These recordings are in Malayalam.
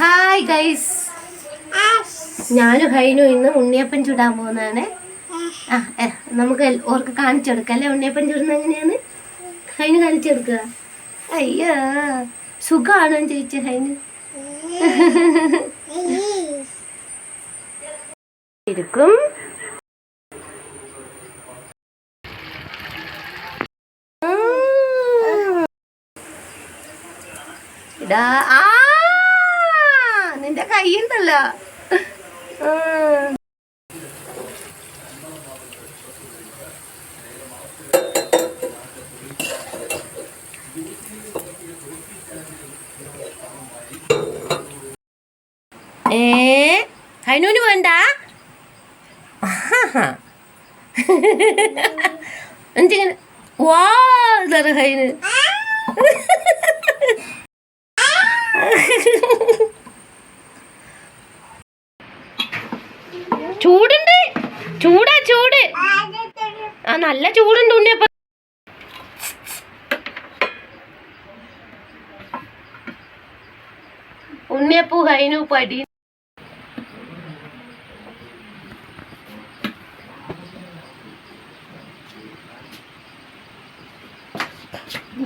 ഹായ് ഗൈസ് ഞാനും ഹൈനു ഇന്ന് ഉണ്ണിയപ്പൻ ചുടാൻ പോകുന്നതാണ്. നമുക്ക് ഓർക്ക് കാണിച്ചു കൊടുക്കാം. അല്ലേ ഉണ്ണിയപ്പൻ ചുടുന്നത് എങ്ങനെയാണ്? ഹൈനു കാണിച്ചു കൊടുക്കുക അയ്യോ സുഖമാണോ ചോദിച്ചു ഹൈനു. ഇരിക്കും. ഇടാ ആ കയ്യുണ്ടല്ലോ. ഏ ഹൈനൂന് വേണ്ട. എന്തിങ്ങനെ വാ ഹൈന് ചൂടുണ്ട്. ചൂടാ ചൂട്. ആ നല്ല ചൂടുണ്ട് ഉണ്ണിയപ്പ ഉണ്ണിയപ്പൂ കഴിഞ്ഞു പടി.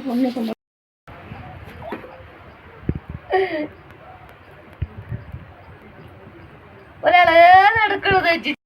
ഒരാളെ Não acredito.